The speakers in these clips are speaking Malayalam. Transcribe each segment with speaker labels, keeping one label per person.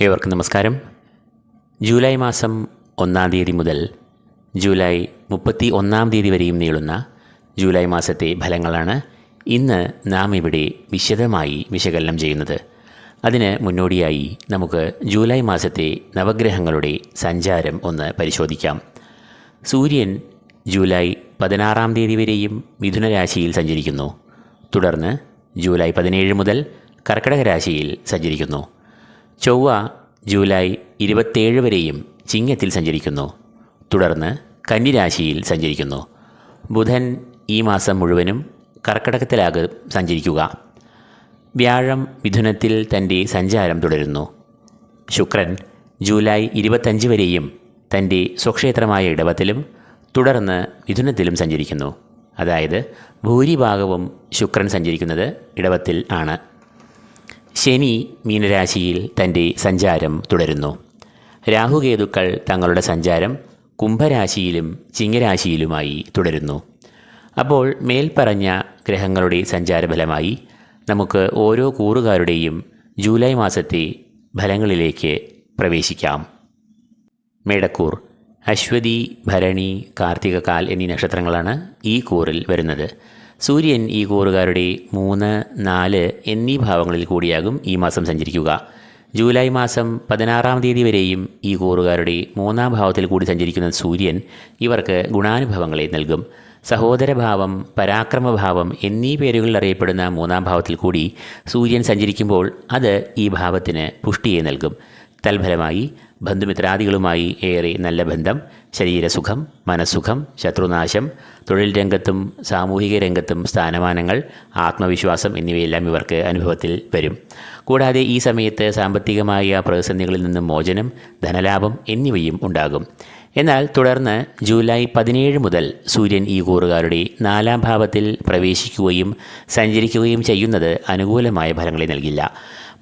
Speaker 1: ഏവർക്കും നമസ്കാരം. ജൂലൈ മാസം ഒന്നാം തീയതി മുതൽ ജൂലൈ മുപ്പത്തി ഒന്നാം തീയതി വരെയും നീളുന്ന ജൂലൈ മാസത്തെ ഫലങ്ങളാണ് ഇന്ന് നാം ഇവിടെ വിശദമായി വിശകലനം ചെയ്യുന്നത്. അതിന് മുന്നോടിയായി നമുക്ക് ജൂലൈ മാസത്തെ നവഗ്രഹങ്ങളുടെ സഞ്ചാരം ഒന്ന് പരിശോധിക്കാം. സൂര്യൻ ജൂലൈ പതിനാറാം തീയതി വരെയും മിഥുന രാശിയിൽ സഞ്ചരിക്കുന്നു. തുടർന്ന് ജൂലൈ പതിനേഴ് മുതൽ കർക്കിടക രാശിയിൽ സഞ്ചരിക്കുന്നു. ചൊവ്വ ജൂലൈ ഇരുപത്തേഴ് വരെയും ചിങ്ങത്തിൽ സഞ്ചരിക്കുന്നു. തുടർന്ന് കന്നിരാശിയിൽ സഞ്ചരിക്കുന്നു. ബുധൻ ഈ മാസം മുഴുവനും കർക്കടകത്തിലാകും സഞ്ചരിക്കുക. വ്യാഴം മിഥുനത്തിൽ തന്റെ സഞ്ചാരം തുടരുന്നു. ശുക്രൻ ജൂലൈ ഇരുപത്തഞ്ച് വരെയും തന്റെ സ്വക്ഷേത്രമായ ഇടവത്തിലും തുടർന്ന് മിഥുനത്തിലും സഞ്ചരിക്കുന്നു. അതായത് ഭൂരിഭാഗവും ശുക്രൻ സഞ്ചരിക്കുന്നത് ഇടവത്തിൽ ആണ്. ശനി മീനരാശിയിൽ തന്റെ സഞ്ചാരം തുടരുന്നു. രാഹുകേതുക്കൾ തങ്ങളുടെ സഞ്ചാരം കുംഭരാശിയിലും ചിങ്ങരാശിയിലുമായി തുടരുന്നു. അപ്പോൾ മേൽപ്പറഞ്ഞ ഗ്രഹങ്ങളുടെ സഞ്ചാരഫലമായി നമുക്ക് ഓരോ കൂറുകാരുടെയും ജൂലൈ മാസത്തെ ഫലങ്ങളിലേക്ക് പ്രവേശിക്കാം. മേടക്കൂർ അശ്വതി ഭരണി കാർത്തികകാൽ എന്നീ നക്ഷത്രങ്ങളാണ് ഈ കൂറിൽ വരുന്നത്. സൂര്യൻ ഈ കൂറുകാരുടെ മൂന്ന് നാല് എന്നീ ഭാവങ്ങളിൽ കൂടിയാകും ഈ മാസം സഞ്ചരിക്കുക. ജൂലൈ മാസം പതിനാറാം തീയതി വരെയും ഈ കൂറുകാരുടെ മൂന്നാം ഭാവത്തിൽ കൂടി സഞ്ചരിക്കുന്ന സൂര്യൻ ഇവർക്ക് ഗുണാനുഭവങ്ങളെ നൽകും. സഹോദരഭാവം പരാക്രമഭാവം എന്നീ പേരുകളിൽ അറിയപ്പെടുന്ന മൂന്നാം ഭാവത്തിൽ കൂടി സൂര്യൻ സഞ്ചരിക്കുമ്പോൾ അത് ഈ ഭാവത്തിന് പുഷ്ടിയെ നൽകും. തൽഫലമായി ബന്ധുമിത്രാദികളുമായി ഏറെ നല്ല ബന്ധം ശരീരസുഖം മനസ്സുഖം ശത്രുനാശം തൊഴിൽ രംഗത്തും സാമൂഹിക രംഗത്തും സ്ഥാനമാനങ്ങൾ ആത്മവിശ്വാസം എന്നിവയെല്ലാം ഇവർക്ക് അനുഭവത്തിൽ വരും. കൂടാതെ ഈ സമയത്ത് സാമ്പത്തികമായ പ്രതിസന്ധികളിൽ നിന്നും മോചനം ധനലാഭം എന്നിവയും ഉണ്ടാകും. എന്നാൽ തുടർന്ന് ജൂലൈ പതിനേഴ് മുതൽ സൂര്യൻ ഈ കൂറുകാരുടെ നാലാം ഭാവത്തിൽ പ്രവേശിക്കുകയും സഞ്ചരിക്കുകയും ചെയ്യുന്നത് അനുകൂലമായ ഫലങ്ങളെ നൽകില്ല.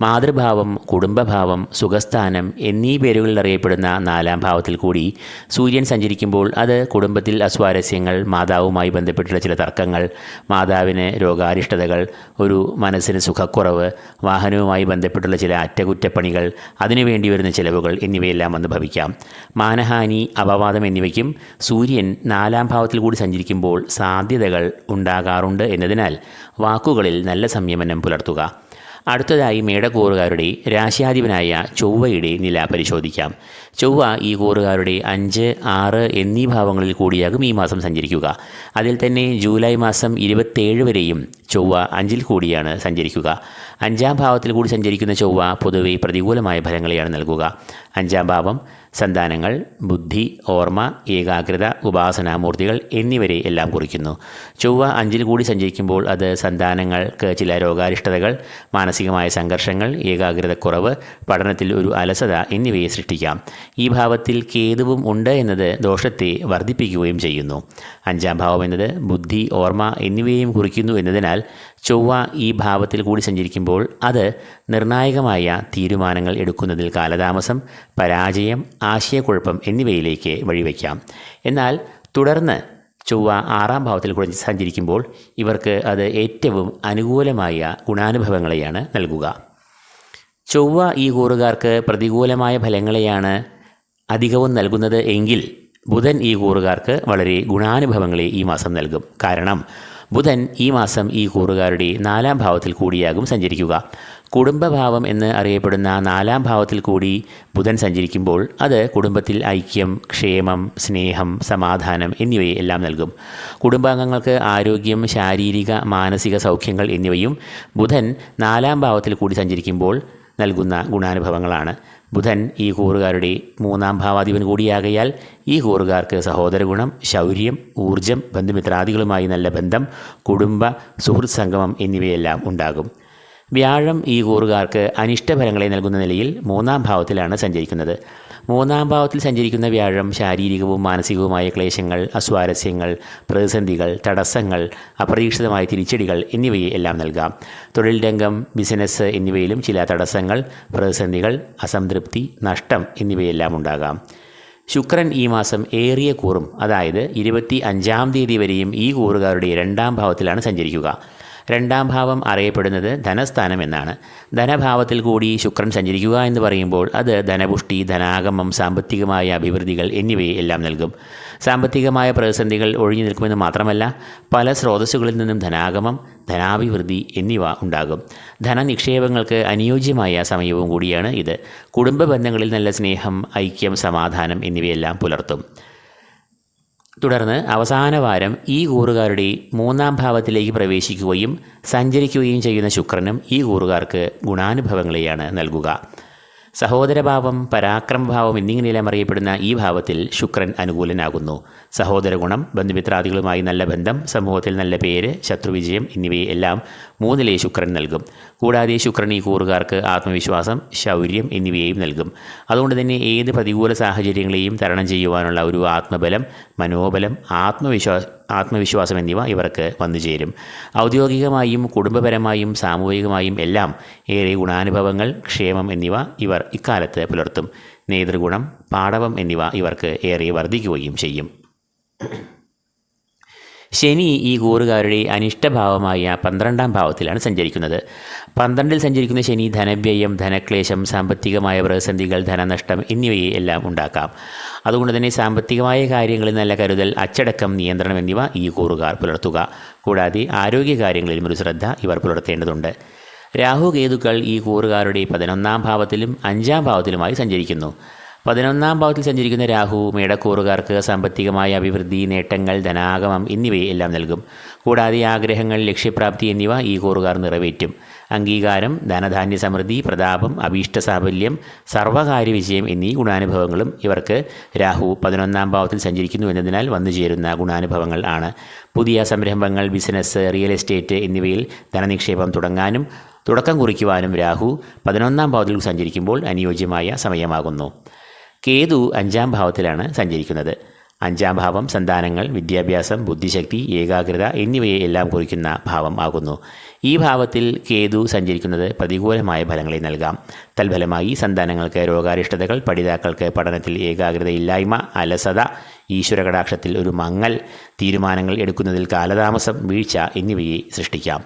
Speaker 1: മാതൃഭാവം കുടുംബഭാവം സുഖസ്ഥാനം എന്നീ പേരുകളിൽ അറിയപ്പെടുന്ന നാലാം ഭാവത്തിൽ കൂടി സൂര്യൻ സഞ്ചരിക്കുമ്പോൾ അത് കുടുംബത്തിൽ അസ്വാരസ്യങ്ങൾ മാതാവുമായി ബന്ധപ്പെട്ടുള്ള ചില തർക്കങ്ങൾ മാതാവിന് രോഗാരിഷ്ടതകൾ ഒരു മനസ്സിന് സുഖക്കുറവ് വാഹനവുമായി ബന്ധപ്പെട്ടുള്ള ചില അറ്റകുറ്റപ്പണികൾ അതിനുവേണ്ടി വരുന്ന ചിലവുകൾ എന്നിവയെല്ലാം വന്ന് ഭവിക്കാം. മാനഹാനി അപവാദം എന്നിവയ്ക്കും സൂര്യൻ നാലാം ഭാവത്തിൽ കൂടി സഞ്ചരിക്കുമ്പോൾ സാധ്യതകൾ ഉണ്ടാകാറുണ്ട് എന്നതിനാൽ വാക്കുകളിൽ നല്ല സംയമനം പുലർത്തുക. അടുത്തതായി മേടക്കൂറുകാരുടെ രാശ്യാധിപനായ ചൊവ്വയുടെ നില പരിശോധിക്കാം. ചൊവ്വ ഈ കൂറുകാരുടെ അഞ്ച് ആറ് എന്നീ ഭാവങ്ങളിൽ കൂടിയാകും ഈ മാസം സഞ്ചരിക്കുക. അതിൽ തന്നെ ജൂലൈ മാസം ഇരുപത്തേഴ് വരെയും ചൊവ്വ അഞ്ചിൽ കൂടിയാണ് സഞ്ചരിക്കുക. അഞ്ചാം ഭാവത്തിൽ കൂടി സഞ്ചരിക്കുന്ന ചൊവ്വ പൊതുവെ പ്രതികൂലമായ ഫലങ്ങളെയാണ് നൽകുക. അഞ്ചാം ഭാവം സന്താനങ്ങൾ ബുദ്ധി ഓർമ്മ ഏകാഗ്രത ഉപാസനാമൂർത്തികൾ എന്നിവരെ എല്ലാം കുറിക്കുന്നു. ചൊവ്വ അഞ്ചിൽ കൂടി സഞ്ചരിക്കുമ്പോൾ അത് സന്താനങ്ങൾക്ക് ചില രോഗാരിഷ്ടതകൾ മാനസികമായ സംഘർഷങ്ങൾ ഏകാഗ്രതക്കുറവ് പഠനത്തിൽ ഒരു അലസത എന്നിവയെ സൃഷ്ടിക്കാം. ഈ ഭാവത്തിൽ കേതുവും ഉണ്ട് എന്നത് ദോഷത്തെ വർദ്ധിപ്പിക്കുകയും ചെയ്യുന്നു. അഞ്ചാം ഭാവം എന്നത് ബുദ്ധി ഓർമ്മ എന്നിവയെയും കുറിക്കുന്നു എന്നതിനാൽ ചൊവ്വ ഈ ഭാവത്തിൽ കൂടി സഞ്ചരിക്കുമ്പോൾ അത് നിർണായകമായ തീരുമാനങ്ങൾ എടുക്കുന്നതിൽ കാലതാമസം പരാജയം ആശയക്കുഴപ്പം എന്നിവയിലേക്ക് വഴിവെക്കാം. എന്നാൽ തുടർന്ന് ചൊവ്വ ആറാം ഭാവത്തിൽ കുറഞ്ഞ് സഞ്ചരിക്കുമ്പോൾ ഇവർക്ക് അത് ഏറ്റവും അനുകൂലമായ ഗുണാനുഭവങ്ങളെയാണ് നൽകുക. ചൊവ്വ ഈ കൂറുകാർക്ക് പ്രതികൂലമായ ഫലങ്ങളെയാണ് അധികവും നൽകുന്നത് എങ്കിൽ ബുധൻ ഈ കൂറുകാർക്ക് വളരെ ഗുണാനുഭവങ്ങളെ ഈ മാസം നൽകും. കാരണം ബുധൻ ഈ മാസം ഈ കൂറുകാരുടെ നാലാം ഭാവത്തിൽ കൂടിയാകും സഞ്ചരിക്കുക. കുടുംബഭാവം എന്ന് അറിയപ്പെടുന്ന നാലാം ഭാവത്തിൽ കൂടി ബുധൻ സഞ്ചരിക്കുമ്പോൾ അത് കുടുംബത്തിൽ ഐക്യം ക്ഷേമം സ്നേഹം സമാധാനം എന്നിവയെ എല്ലാം നൽകും. കുടുംബാംഗങ്ങൾക്ക് ആരോഗ്യം ശാരീരിക മാനസിക സൗഖ്യങ്ങൾ എന്നിവയും ബുധൻ നാലാം ഭാവത്തിൽ കൂടി സഞ്ചരിക്കുമ്പോൾ നൽകുന്ന ഗുണാനുഭവങ്ങളാണ്. ബുധൻ ഈ കൂറുകാരുടെ മൂന്നാം ഭാവാധിപൻ കൂടിയാകയാൽ ഈ കൂറുകാർക്ക് സഹോദര ഗുണം ശൗര്യം ഊർജം ബന്ധുമിത്രാദികളുമായി നല്ല ബന്ധം കുടുംബ സുഹൃത് സംഗമം എന്നിവയെല്ലാം ഉണ്ടാകും. വ്യാഴം ഈ കൂറുകാർക്ക് അനിഷ്ടഫലങ്ങളെ നൽകുന്ന നിലയിൽ മൂന്നാം ഭാവത്തിലാണ് സഞ്ചരിക്കുന്നത്. മൂന്നാം ഭാവത്തിൽ സഞ്ചരിക്കുന്ന വ്യാഴം ശാരീരികവും മാനസികവുമായ ക്ലേശങ്ങൾ അസ്വാരസ്യങ്ങൾ പ്രതിസന്ധികൾ തടസ്സങ്ങൾ അപ്രതീക്ഷിതമായ തിരിച്ചടികൾ എന്നിവയെ എല്ലാം നൽകാം. തൊഴിൽ രംഗം ബിസിനസ് എന്നിവയിലും ചില തടസ്സങ്ങൾ പ്രതിസന്ധികൾ അസംതൃപ്തി നഷ്ടം എന്നിവയെല്ലാം ഉണ്ടാകാം. ശുക്രൻ ഈ മാസം ഏറിയ കൂറും അതായത് ഇരുപത്തി അഞ്ചാം തീയതി വരെയും ഈ കൂറുകാരുടെ രണ്ടാം ഭാവത്തിലാണ് സഞ്ചരിക്കുക. രണ്ടാം ഭാവം അറിയപ്പെടുന്നത് ധനസ്ഥാനം എന്നാണ്. ധനഭാവത്തിൽ കൂടി ശുക്രൻ സഞ്ചരിക്കുക എന്ന് പറയുമ്പോൾ അത് ധനപുഷ്ടി ധനാഗമം സാമ്പത്തികമായ അഭിവൃദ്ധികൾ എന്നിവയെ എല്ലാം നൽകും. സാമ്പത്തികമായ പ്രതിസന്ധികൾ ഒഴിഞ്ഞു നിൽക്കുമെന്ന് മാത്രമല്ല പല സ്രോതസ്സുകളിൽ നിന്നും ധനാഗമം ധനാഭിവൃദ്ധി എന്നിവ ഉണ്ടാകും. ധനനിക്ഷേപങ്ങൾക്ക് അനുയോജ്യമായ സമയവും കൂടിയാണ് ഇത്. കുടുംബ ബന്ധങ്ങളിൽ നല്ല സ്നേഹം ഐക്യം സമാധാനം എന്നിവയെല്ലാം പുലർത്തും. തുടർന്ന് അവസാന വാരം ഈ കൂറുകാരുടെ മൂന്നാം ഭാവത്തിലേക്ക് പ്രവേശിക്കുകയും സഞ്ചരിക്കുകയും ചെയ്യുന്ന ശുക്രനും ഈ കൂറുകാർക്ക് ഗുണാനുഭവങ്ങളെയാണ് നൽകുക. സഹോദരഭാവം പരാക്രമഭാവം എന്നിങ്ങനെയെല്ലാം അറിയപ്പെടുന്ന ഈ ഭാവത്തിൽ ശുക്രൻ അനുകൂലനാകുന്നു. സഹോദര ഗുണം ബന്ധുമിത്രാദികളുമായി നല്ല ബന്ധം സമൂഹത്തിൽ നല്ല പേര് ശത്രുവിജയം എന്നിവയെ എല്ലാം മൂന്നിലെ ശുക്രൻ നൽകും. കൂടാതെ ശുക്രൻ ഈ കൂറുകാർക്ക് ആത്മവിശ്വാസം ശൗര്യം എന്നിവയെയും നൽകും. അതുകൊണ്ട് തന്നെ ഏത് പ്രതികൂല സാഹചര്യങ്ങളെയും തരണം ചെയ്യുവാനുള്ള ഒരു ആത്മബലം മനോബലം ആത്മവിശ്വാസ ആത്മവിശ്വാസം എന്നിവ ഇവർക്ക് വന്നു ചേരും. ഔദ്യോഗികമായും കുടുംബപരമായും സാമൂഹികമായും എല്ലാം ഏറെ ഗുണാനുഭവങ്ങൾ ക്ഷേമം എന്നിവ ഇവർ ഇക്കാലത്ത് പുലർത്തും. നേതൃഗുണം പാടവം എന്നിവ ഇവർക്ക് ഏറെ വർദ്ധിക്കുകയും ചെയ്യും. ശനി ഈ കൂറുകാരുടെ അനിഷ്ടഭാവമായ പന്ത്രണ്ടാം ഭാവത്തിലാണ് സഞ്ചരിക്കുന്നത്. പന്ത്രണ്ടിൽ സഞ്ചരിക്കുന്ന ശനി ധനവ്യയം ധനക്ലേശം സാമ്പത്തികമായ പ്രതിസന്ധികൾ ധനനഷ്ടം എന്നിവയെ എല്ലാം ഉണ്ടാക്കാം. അതുകൊണ്ട് തന്നെ സാമ്പത്തികമായ കാര്യങ്ങളിൽ നല്ല കരുതൽ അച്ചടക്കം നിയന്ത്രണം എന്നിവ ഈ കൂറുകാർ പുലർത്തുക. കൂടാതെ ആരോഗ്യകാര്യങ്ങളിലും ഒരു ശ്രദ്ധ ഇവർ പുലർത്തേണ്ടതുണ്ട്. രാഹു കേതുക്കൾ ഈ കൂറുകാരുടെ പതിനൊന്നാം ഭാവത്തിലും അഞ്ചാം ഭാവത്തിലുമായി സഞ്ചരിക്കുന്നു. പതിനൊന്നാം ഭാവത്തിൽ സഞ്ചരിക്കുന്ന രാഹു മേടക്കൂറുകാർക്ക് സാമ്പത്തികമായ അഭിവൃദ്ധി നേട്ടങ്ങൾ ധനാഗമം എന്നിവയെല്ലാം നൽകും. കൂടാതെ ആഗ്രഹങ്ങൾ ലക്ഷ്യപ്രാപ്തി എന്നിവ ഈ കൂറുകാർ നിറവേറ്റും. അംഗീകാരം ധനധാന്യ സമൃദ്ധി പ്രതാപം അഭീഷ്ട സാഫല്യം സർവകാര്യ വിജയം എന്നീ ഗുണാനുഭവങ്ങളും ഇവർക്ക് രാഹു പതിനൊന്നാം ഭാവത്തിൽ സഞ്ചരിക്കുന്നു എന്നതിനാൽ വന്നുചേരുന്ന ഗുണാനുഭവങ്ങൾ ആണ്. പുതിയ സംരംഭങ്ങൾ ബിസിനസ് റിയൽ എസ്റ്റേറ്റ് എന്നിവയിൽ ധനനിക്ഷേപം തുടങ്ങാനും തുടക്കം കുറിക്കുവാനും രാഹു പതിനൊന്നാം ഭാവത്തിൽ സഞ്ചരിക്കുമ്പോൾ അനുയോജ്യമായ സമയമാകുന്നു. കേതു അഞ്ചാം ഭാവത്തിലാണ് സഞ്ചരിക്കുന്നത്. അഞ്ചാം ഭാവം സന്താനങ്ങൾ വിദ്യാഭ്യാസം ബുദ്ധിശക്തി ഏകാഗ്രത എന്നിവയെ എല്ലാം കുറിക്കുന്ന ഭാവം ആകുന്നു. ഈ ഭാവത്തിൽ കേതു സഞ്ചരിക്കുന്നത് പ്രതികൂലമായ ഫലങ്ങളെ നൽകാം. തൽഫലമായി സന്താനങ്ങൾക്ക് രോഗാരിഷ്ടതകൾ പഠിതാക്കൾക്ക് പഠനത്തിൽ ഏകാഗ്രതയില്ലായ്മ അലസത ഈശ്വരകടാക്ഷത്തിൽ ഒരു മങ്ങൽ തീരുമാനങ്ങൾ എടുക്കുന്നതിൽ കാലതാമസം വീഴ്ച എന്നിവയെ സൃഷ്ടിക്കാം.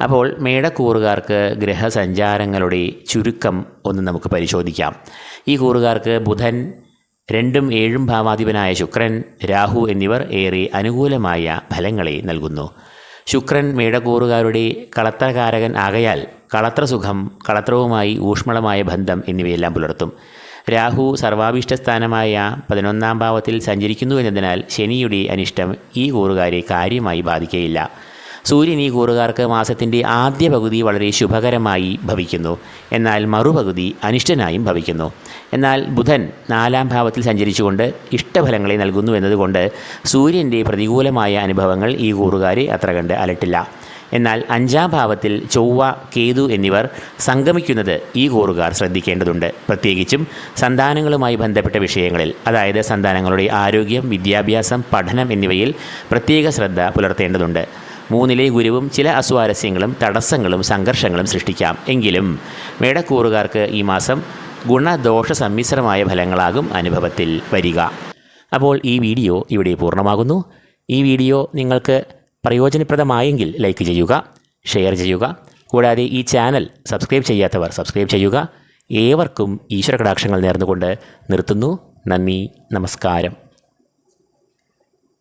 Speaker 1: അപ്പോൾ മേടക്കൂറുകാർക്ക് ഗ്രഹസഞ്ചാരങ്ങളുടെ ചുരുക്കം ഒന്ന് നമുക്ക് പരിശോധിക്കാം. ഈ കൂറുകാർക്ക് ബുധൻ രണ്ടും ഏഴും ഭാവാധിപനായ ശുക്രൻ രാഹു എന്നിവർ ഏറെ അനുകൂലമായ ഫലങ്ങളെ നൽകുന്നു. ശുക്രൻ മേടക്കൂറുകാരുടെ കളത്രകാരകൻ ആകയാൽ കളത്രസുഖം കളത്രവുമായി ഊഷ്മളമായ ബന്ധം എന്നിവയെല്ലാം പുലർത്തും. രാഹു സർവാഭീഷ്ടസ്ഥാനമായ പതിനൊന്നാം ഭാവത്തിൽ സഞ്ചരിക്കുന്നു എന്നതിനാൽ ശനിയുടെ അനിഷ്ടം ഈ കൂറുകാരെ കാര്യമായി ബാധിക്കുകയില്ല സൂര്യൻ ഈ കൂറുകാർക്ക് മാസത്തിന്റെ ആദ്യ പകുതി വളരെ ശുഭകരമായി ഭവിക്കുന്നു. എന്നാൽ മറുപകുതി അനിഷ്ടനായും ഭവിക്കുന്നു. എന്നാൽ ബുധൻ നാലാം ഭാവത്തിൽ സഞ്ചരിച്ചുകൊണ്ട് ഇഷ്ടഫലങ്ങളെ നൽകുന്നു എന്നതുകൊണ്ട് സൂര്യന്റെ പ്രതികൂലമായ അനുഭവങ്ങൾ ഈ കൂറുകാരെ അത്ര കണ്ട് അലട്ടില്ല. എന്നാൽ അഞ്ചാം ഭാവത്തിൽ ചൊവ്വ കേതു എന്നിവർ സംഗമിക്കുന്നത് ഈ കൂറുകാർ ശ്രദ്ധിക്കേണ്ടതുണ്ട്. പ്രത്യേകിച്ചും സന്താനങ്ങളുമായി ബന്ധപ്പെട്ട വിഷയങ്ങളിൽ അതായത് സന്താനങ്ങളുടെ ആരോഗ്യം വിദ്യാഭ്യാസം പഠനം എന്നിവയിൽ പ്രത്യേക ശ്രദ്ധ പുലർത്തേണ്ടതുണ്ട്. മൂന്നിലെ ഗുരുവും ചില അസ്വാരസ്യങ്ങളും തടസ്സങ്ങളും സംഘർഷങ്ങളും സൃഷ്ടിക്കാം. എങ്കിലും മേടക്കൂറുകാർക്ക് ഈ മാസം ഗുണദോഷ സമ്മിശ്രമായ ഫലങ്ങളാകും അനുഭവത്തിൽ വരിക. അപ്പോൾ ഈ വീഡിയോ ഇവിടെ പൂർണമാകുന്നു. ഈ വീഡിയോ നിങ്ങൾക്ക് പ്രയോജനപ്രദമായെങ്കിൽ ലൈക്ക് ചെയ്യുക ഷെയർ ചെയ്യുക. കൂടാതെ ഈ ചാനൽ സബ്സ്ക്രൈബ് ചെയ്യാത്തവർ സബ്സ്ക്രൈബ് ചെയ്യുക. ഏവർക്കും ഈശ്വര കടാക്ഷങ്ങൾ നേർന്നുകൊണ്ട് നിർത്തുന്നു. നന്ദി നമസ്കാരം.